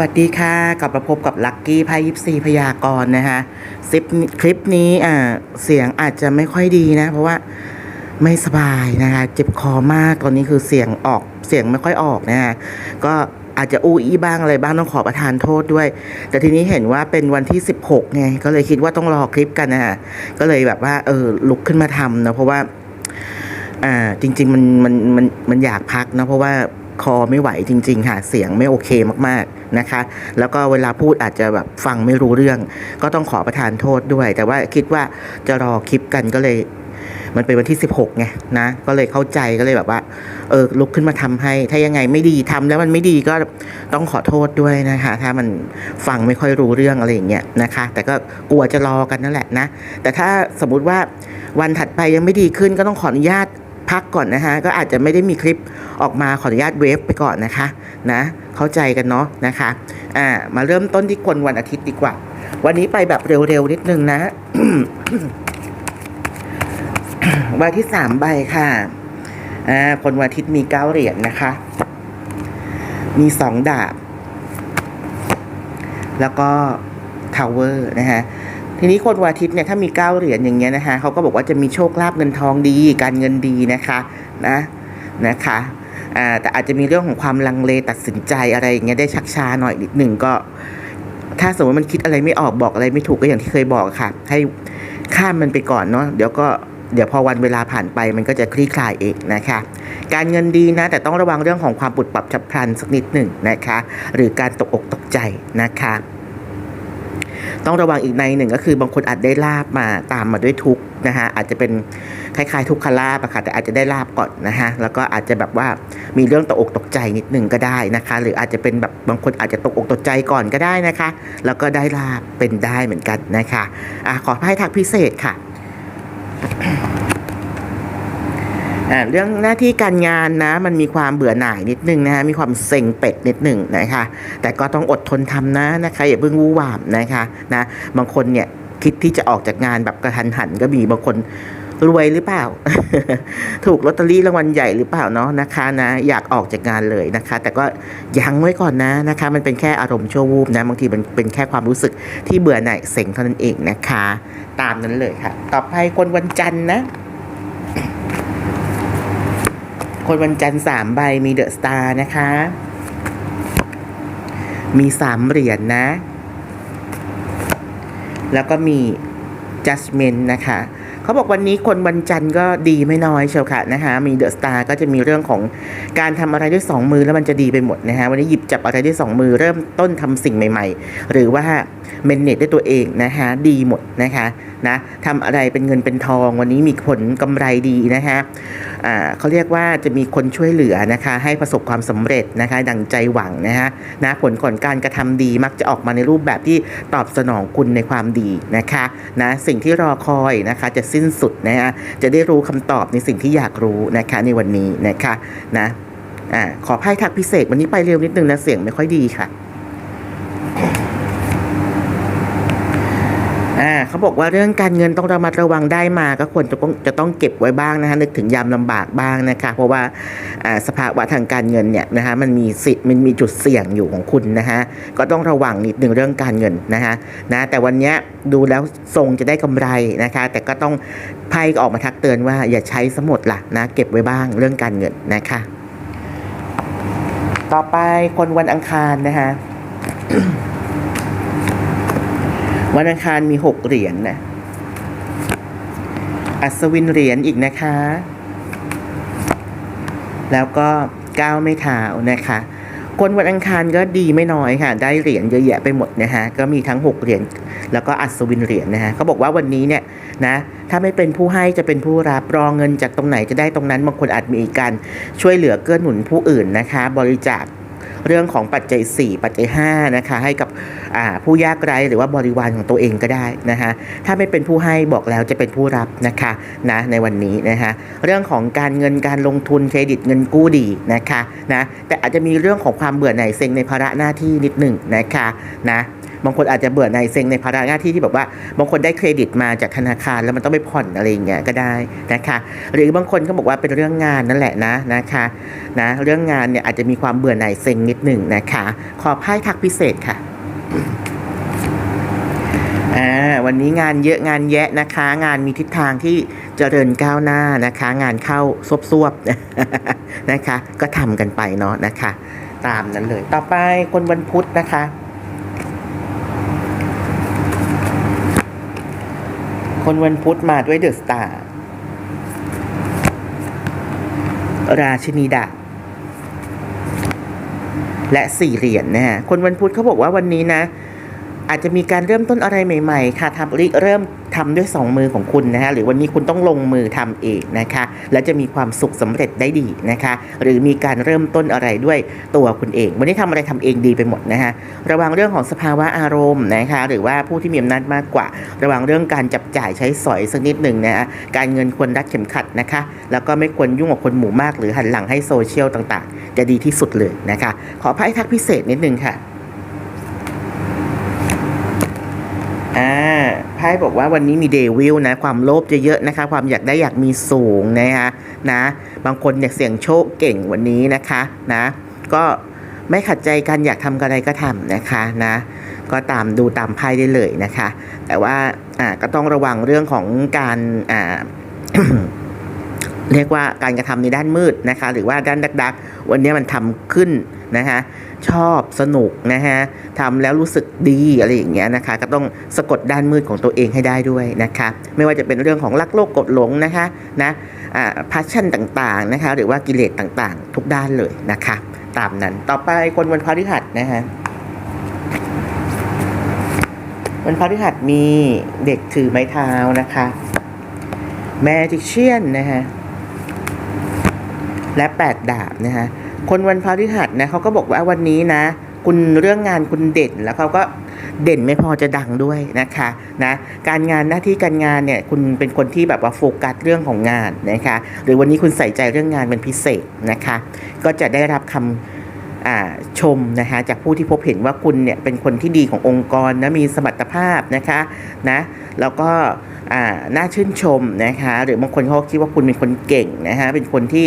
วัสดีค่ะกลับมาพบกับลัคกี้ไพ่ยิปซีพยากรณ์นะคะคลิปคลิปนี้อ่าเสียงอาจจะไม่ค่อยดีนะ เพราะว่าไม่สบายนะคะเจ็บคอมากตอนนี้คือเสียงออกเสียงไม่ค่อยออกนะคะก็อาจจะอู้อี้บ้างอะไรบ้างต้องขอประทานโทษด้วย แต่ทีนี้เห็นว่าเป็นวันที่ 16ไงก็เลยคิดว่าต้องรอคลิปกันนะคะก็เลยแบบว่าเออลุกขึ้นมาทำนะเพราะว่าอ่าจริง ๆ มันมันมันมันอยากพักนะเพราะว่า คอไม่ไหวจริง ๆ ค่ะ เสียงไม่โอเคมากๆนะคะ แล้วก็เวลาพูดอาจจะแบบฟังไม่รู้เรื่อง ก็ต้องขอประทานโทษด้วย แต่ว่าคิดว่าจะรอคลิปกันก็เลย มันเป็นวันที่ 16ไงนะ ก็เลยเข้าใจก็เลยแบบว่า เออลุกขึ้นมาทำให้ ถ้ายังไงไม่ดีทำแล้วมันไม่ดีก็ต้องขอโทษด้วยนะคะ ถ้ามันฟังไม่ค่อยรู้เรื่องอะไรอย่างเงี้ยนะคะ แต่ก็กลัวจะรอกันนั่นแหละนะ แต่ถ้าสมมุติว่าวันถัดไปยังไม่ดีขึ้นก็ต้องขออนุญาต พักก่อนนะคะก็อาจจะไม่ได้มีคลิปออกมาขออนุญาตเวฟไปก่อนนะคะนะเข้าใจกันเนาะนะคะอ่ามาเริ่มต้นที่คนวันอาทิตย์ดีกว่า วันนี้ไปแบบเร็วๆนิดนึงนะใบที่สามใบค่ะอ่าคนวันอาทิตย์มีเก้าเหรียญนะคะ มีสองดาบ แล้วก็ทาวเวอร์นะคะ ทีนี้คนวันอาทิตย์เนี่ยถ้ามีเก้าเหรียญอย่างเงี้ยนะคะเขาก็บอกว่าจะมีโชคลาภเงินทองดี การเงินดีนะคะนะนะคะแต่อาจจะมีเรื่องของความลังเลตัดสินใจอะไรอย่างเงี้ยได้ชักช้าหน่อยนิดหนึ่งก็ ถ้าสมมติมันคิดอะไรไม่ออกบอกอะไรไม่ถูกก็อย่างที่เคยบอกค่ะ ให้ข้ามมันไปก่อนเนาะเดี๋ยวก็เดี๋ยวพอวันเวลาผ่านไปมันก็จะคลี่คลายเองนะคะ การเงินดีนะ แต่ต้องระวังเรื่องของความปุดปรับฉับพลันสักนิดหนึ่งนะคะ หรือการตกอกตกใจนะคะ ต้องระวังอีกในหนึ่งก็คือบางคนอาจได้ลาบมาตามมาด้วยทุกนะคะอาจจะเป็นคล้ายๆทุกขลาบอะค่ะแต่อาจจะได้ลาบก่อนนะคะแล้วก็อาจจะแบบว่ามีเรื่องตกอกตกใจนิดหนึ่งก็ได้นะคะ หรืออาจจะเป็นแบบบางคนอาจจะตกอกตกใจก่อนก็ได้นะคะ แล้วก็ได้ลาบเป็นได้เหมือนกันนะคะอะขอให้ทักพิเศษค่ะ เรื่องหน้าที่การงานนะ มันมีความเบื่อหน่ายนิดนึงนะฮะมีความเซ็งเป็ดนิดหนึ่งนะคะ แต่ก็ต้องอดทนทำนะนะคะอย่าเพิ่งวู่วามนะคะนะบางคนเนี่ยคิดที่จะออกจากงานแบบกระทันหันก็มีบางคนรวยหรือเปล่า ถูกลอตเตอรี่รางวัลใหญ่หรือเปล่าเนาะนะคะนะอยากออกจากงานเลยนะคะ แต่ก็ยั้งไว้ก่อนนะนะคะ มันเป็นแค่อารมณ์ชั่ววูบนะบางทีมันเป็นแค่ความรู้สึกที่เบื่อหน่ายเซ็งเท่านั้นเองนะคะ ตามนั้นเลยค่ะ ต่อไปคนวันจันทร์นะ คนวันจันทร์สามใบมีเดอะสตาร์นะคะ มีสามเหรียญนะ แล้วก็มี judgment นะคะเขาบอกวันนี้คนวันจันทร์ก็ดีไม่น้อยเชียวค่ะนะคะมีเดอะสตาร์ก็จะมีเรื่องของการทำอะไรด้วยสองมือแล้วมันจะดีไปหมดนะคะวันนี้หยิบจับอะไรด้วยสองมือเริ่มต้นทำสิ่งใหม่ ๆ หรือว่าเมนเนจด้วยตัวเองนะคะดีหมดนะคะ นะทำอะไรเป็นเงินเป็นทอง วันนี้มีผลกำไรดีนะคะอ่าเขาเรียกว่าจะมีคนช่วยเหลือนะคะ ให้ประสบความสำเร็จนะคะ ดังใจหวังนะคะนะผลก่อนการกระทำดีมักจะออกมาในรูปแบบที่ตอบสนองคุณในความดีนะคะนะสิ่งที่รอคอยนะคะจะสิ้นสุดนะคะจะได้รู้คำตอบในสิ่งที่อยากรู้นะคะในวันนี้นะคะนะอ่าขอไพ่ทักพิเศษวันนี้ไปเร็วนิดนึงนะเสียงไม่ค่อยดีค่ะ อ่าเขาบอกว่าเรื่องการเงินต้องระมัดระวังได้มา ก็ควรจะต้องจะต้องเก็บไว้บ้างนะคะนึกถึงยามลำบากบ้างนะคะเพราะว่าอ่าสภาวะทางการเงินเนี่ยนะคะมันมีสิทธิ์มันมีจุดเสี่ยงอยู่ของคุณนะคะก็ต้องระวังนิดหนึ่งเรื่องการเงินนะคะนะแต่วันนี้ดูแล้วทรงจะได้กำไรนะคะ แต่ก็ต้องไพ่ก็ออกมาทักเตือนว่าอย่าใช้สมดล่ะนะเก็บไว้บ้างเรื่องการเงินนะคะ ต่อไปคนวันอังคารนะคะ วันอังคารมีหกเหรียญนะอัศวินเหรียญอีกนะคะ แล้วก็ก้าวไม่เท้านะคะ คนวันอังคารก็ดีไม่น้อยค่ะ ได้เหรียญเยอะแยะไปหมดนะฮะก็มีทั้ง 6 เหรียญแล้วก็อัศวินเหรียญนะฮะเขาบอกว่าวันนี้เนี่ยนะถ้าไม่เป็นผู้ให้จะเป็นผู้รับรองเงินจากตรงไหนจะได้ตรงนั้นบางคนอาจมีการช่วยเหลือเกื้อหนุนผู้อื่นนะคะ บริจาค เรื่องของปัจจัย 4 ปัจจัย5นะคะให้กับผู้ยากไร้หรือว่าบริวารของตัวเองก็ได้นะคะถ้าไม่เป็นผู้ให้บอกแล้วจะเป็นผู้รับนะคะนะในวันนี้นะคะเรื่องของการเงินการลงทุนเครดิตเงินกู้ดีนะคะนะแต่อาจจะมีเรื่องของความเบื่อหน่ายเซ็งในภาระหน้าที่นิดหนึ่งนะคะนะ บางคนอาจจะเบื่อในเซ็งในภาระหน้าที่ที่แบบว่า บางคนได้เครดิตมาจากธนาคาร แล้วมันต้องไปผ่อนอะไรอย่างเงี้ยก็ได้นะคะ หรือบางคนก็บอกว่าเป็นเรื่องงานนั่นแหละนะนะคะนะเรื่องงานเนี่ยอาจจะมีความเบื่อหน่ายเซ็งนิดหนึ่งนะคะ ขอไพ่ทักพิเศษค่ะวันนี้งานเยอะงานแยะนะคะ งานมีทิศทางที่เจริญก้าวหน้านะคะ งานเข้าซวบๆนะคะ ก็ทำกันไปเนาะนะคะ ตามนั้นเลย ต่อไปคนวันพุธนะคะ คนวันพุธมาด้วยเดอะสตาร์ราชินีดาบและสี่เหรียญนะฮะคนวันพุธเขาบอกว่าวันนี้นะ อาจจะมีการเริ่มต้นอะไรใหม่ ๆ ค่ะทำริเริ่มทำด้วยสองมือของคุณนะฮะหรือวันนี้คุณต้องลงมือทำเองนะคะ และจะมีความสุขสำเร็จได้ดีนะคะ หรือมีการเริ่มต้นอะไรด้วยตัวคุณเอง วันนี้ทำอะไรทำเองดีไปหมดนะฮะระวังเรื่องของสภาวะอารมณ์นะคะหรือว่าผู้ที่มีอำนาจมากกว่า ระวังเรื่องการจับจ่ายใช้สอยสักนิดหนึ่งนะฮะการเงินควรรัดเข็มขัดนะคะ แล้วก็ไม่ควรยุ่งกับคนหมู่มาก หรือหันหลังให้โซเชียลต่างๆ จะดีที่สุดเลยนะคะ ขอไพ่ทักพิเศษนิดนึงค่ะ อ่าไพ่บอกว่าวันนี้มีเดวิลนะความโลภจะเยอะนะคะ ความอยากได้อยากมีสูงนะคะนะ บางคนอยากเสี่ยงโชคเก่งวันนี้นะคะนะ ก็ไม่ขัดใจกันอยากทำอะไรก็ทำนะคะนะ ก็ตามดูตามไพ่ได้เลยนะคะ แต่ว่าอ่าก็ต้องระวังเรื่องของการอ่า เรียกว่าการกระทำในด้านมืดนะคะ หรือว่าด้านดักๆ วันนี้มันทำขึ้นนะคะชอบสนุกนะฮะทำแล้วรู้สึกดีอะไรอย่างเงี้ยนะคะ ก็ต้องสะกดด้านมืดของตัวเองให้ได้ด้วยนะคะ ไม่ว่าจะเป็นเรื่องของรักโลกกดหลงนะคะนะอ่าพัชชั่นต่างๆนะคะ หรือว่ากิเลสต่างๆ ทุกด้านเลยนะคะ ตามนั้นต่อไปคนวันพฤหัสนะฮะวันพฤหัสมีเด็กถือไม้เท้านะคะแมจิเชียนนะฮะ และแปดดาบนะฮะคนวันพฤหัสนะเขาก็บอกว่าวันนี้นะ คุณเรื่องงานคุณเด่นแล้วเขาก็เด่นไม่พอจะดังด้วยนะคะนะการงานหน้าที่การงานเนี่ยคุณเป็นคนที่แบบว่าโฟกัสเรื่องของงานนะคะหรือวันนี้คุณใส่ใจเรื่องงานเป็นพิเศษนะคะ ก็จะได้รับคำอ่าชมนะคะจากผู้ที่พบเห็นว่าคุณเนี่ยเป็นคนที่ดีขององค์กรนะมีสมรรถภาพนะคะนะแล้วก็ น่าชื่นชมนะคะ หรือบางคนเขาคิดว่าคุณเป็นคนเก่งนะคะเป็นคนที่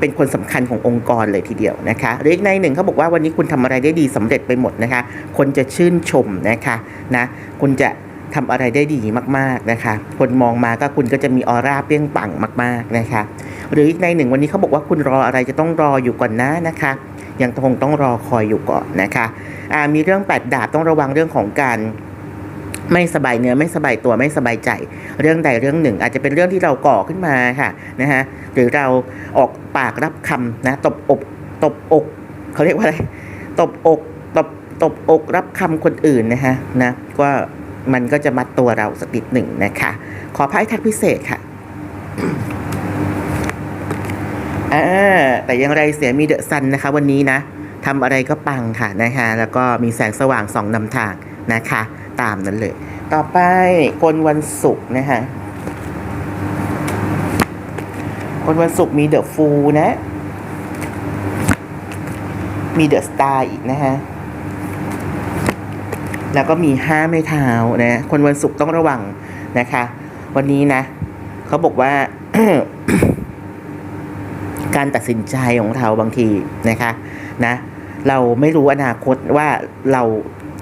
เป็นคนสำคัญขององค์กรเลยทีเดียวนะคะหรืออีกในหนึ่งเขาบอกว่าวันนี้คุณทำอะไรได้ดีสำเร็จไปหมดนะคะ คนจะชื่นชมนะคะนะคุณจะทำอะไรได้ดีมากๆนะคะ คนมองมาก็คุณก็จะมีออร่าเปรี้ยงปังมาก ๆนะคะ หรืออีกในหนึ่งวันนี้เขาบอกว่าคุณรออะไรจะต้องรออยู่ก่อนนะนะคะยังคงต้องรอคอยอยู่ก่อนนะคะมีเรื่องแปดดาบต้องระวังเรื่องของการ ไม่สบายเนื้อไม่สบายตัวไม่สบายใจ เรื่องใดเรื่องหนึ่ง อาจจะเป็นเรื่องที่เราก่อขึ้นมาค่ะนะฮะหรือเราออกปากรับคำนะตบอกตบอกเขาเรียกว่าอะไรตบอกตบตบอกรับคำคนอื่นนะฮะนะก็มันก็จะมัดตัวเราสักนิดหนึ่งนะคะ ขอพายทักพิเศษค่ะแต่อยังไรเสียมีเดอะซันนะคะ วันนี้นะทำอะไรก็ปังค่ะนะคะ แล้วก็มีแสงสว่างส่องนำทางนะคะ ตามนั้นเลย ต่อไปคนวันศุกร์นะคะคนวันศุกร์มีเดอะฟูนะ มีเดอะสตาร์อีกนะฮะ แล้วก็มีห้าไม้เท้านะ คนวันศุกร์ต้องระวังนะคะ วันนี้นะ เขาบอกว่า การตัดสินใจของเราบางทีนะคะ นะ เราไม่รู้อนาคตว่าเรา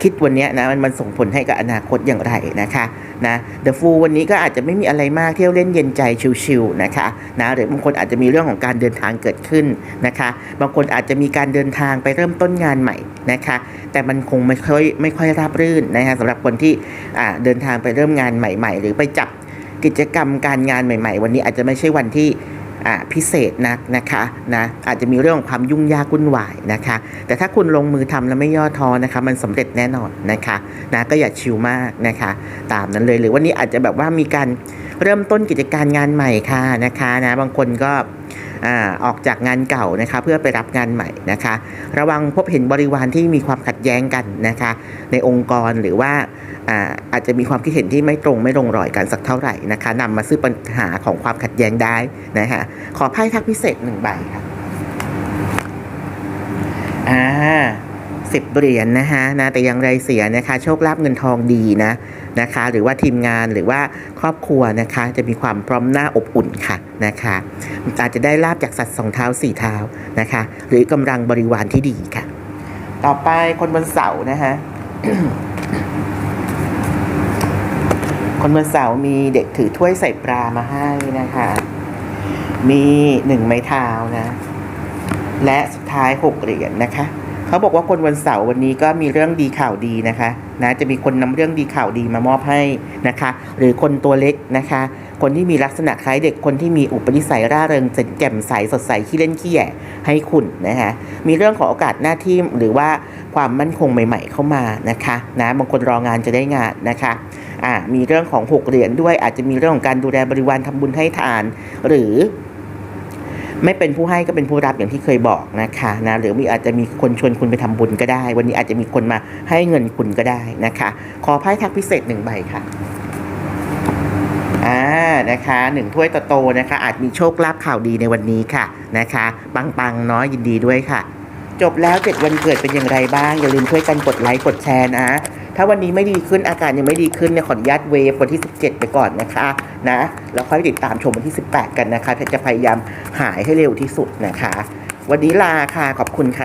คิดวันนี้นะมันมันส่งผลให้กับอนาคตอย่างไรนะคะนะเดอะฟูวันนี้ก็อาจจะไม่มีอะไรมากเที่ยวเล่นเย็นใจชิวๆนะคะนะหรือบางคนอาจจะมีเรื่องของการเดินทางเกิดขึ้นนะคะ บางคนอาจจะมีการเดินทางไปเริ่มต้นงานใหม่นะคะ แต่มันคงไม่ค่อยไม่ค่อยราบรื่นนะคะสำหรับคนที่อ่าเดินทางไปเริ่มงานใหม่ ๆ หรือไปจับกิจกรรมการงานใหม่ ๆ วันนี้อาจจะไม่ใช่วันที่ พิเศษนักนะคะนะอาจจะมีเรื่องของความยุ่งยากวุ่นวายนะคะ แต่ถ้าคุณลงมือทำแล้วไม่ย่อท้อนะคะ มันสำเร็จแน่นอนนะคะนะก็อย่าชิวมากนะคะ ตามนั้นเลยหรือวันนี้อาจจะแบบว่ามีการเริ่มต้นกิจการงานใหม่ค่ะนะคะนะบางคนก็ อออกจากงานเก่านะคะเพื่อไปรับงานใหม่นะคะ ระวังพบเห็นบริวารที่มีความขัดแย้งกันนะคะ ในองค์กรหรือว่าอาอาจจะมีความคิดเห็นที่ไม่ตรงไม่ลงรอยกันสักเท่าไหร่นะคะนำมาซึ่งปัญหาของความขัดแย้งได้นะคะขอไพ่ทักพิเศษหนึ่งใบค่ะอ่า สิบเหรียญนะฮะนะแต่อยังไรเสียนะคะโชคลาภเงินทองดีนะนะคะ หรือว่าทีมงานหรือว่าครอบครัวนะคะ จะมีความพร้อมหน้าอบอุ่นค่ะนะคะอาจจะได้ลาบจากสัตว์สองเท้าสี่เท้านะคะ หรือกำลังบริวารที่ดีค่ะ ต่อไปคนบนเสานะฮะคนบนเสามีเด็กถือถ้วยใส่ปลามาให้นะคะ มีหนึ่งไม้เท้านะ และสุดท้ายหกเหรียญนะคะ เขาบอกว่าคนวันเสาร์วันนี้ก็มีเรื่องดีข่าวดีนะคะนะจะมีคนนำเรื่องดีข่าวดีมามอบให้นะคะ หรือคนตัวเล็กนะคะ คนที่มีลักษณะคล้ายเด็กคนที่มีอุปนิสัยร่าเริงแจ่มใสสดใสขี้เล่นขี้แย่ให้คุณนะคะมีเรื่องของโอกาสหน้าที่หรือว่าความมั่นคงใหม่ ๆ เข้ามานะคะนะบางคนรองานจะได้งานนะคะอ่ามีเรื่องของหกเหรียญด้วยอาจจะมีเรื่องของการดูแลบริวารทำบุญให้ทาน หรือ ไม่เป็นผู้ให้ก็เป็นผู้รับอย่างที่เคยบอกนะคะนะหรือมีอาจจะมีคนชวนคุณไปทำบุญก็ได้ วันนี้อาจจะมีคนมาให้เงินคุณก็ได้นะคะ ขอไพ่ทักพิเศษหนึ่งใบค่ะอ่านะคะหนึ่งถ้วยโตๆนะคะ อาจมีโชคลาภข่าวดีในวันนี้ค่ะนะคะปังๆเนาะยินดีด้วยค่ะ จบแล้วเจ็ดวันเกิดเป็นอย่างไรบ้าง อย่าลืมช่วยกันกดไลค์กดแชร์นะ ถ้าวันนี้ไม่ดีขึ้นอาการยังไม่ดีขึ้นเนี่ยขออนุญาตเวฟวันที่ 17 ไปก่อนนะคะนะแล้วค่อยติดตามชมวันที่ 18 กันนะคะจะพยายามหายให้เร็วที่สุดนะคะ วันนี้ลาค่ะขอบคุณค่ะ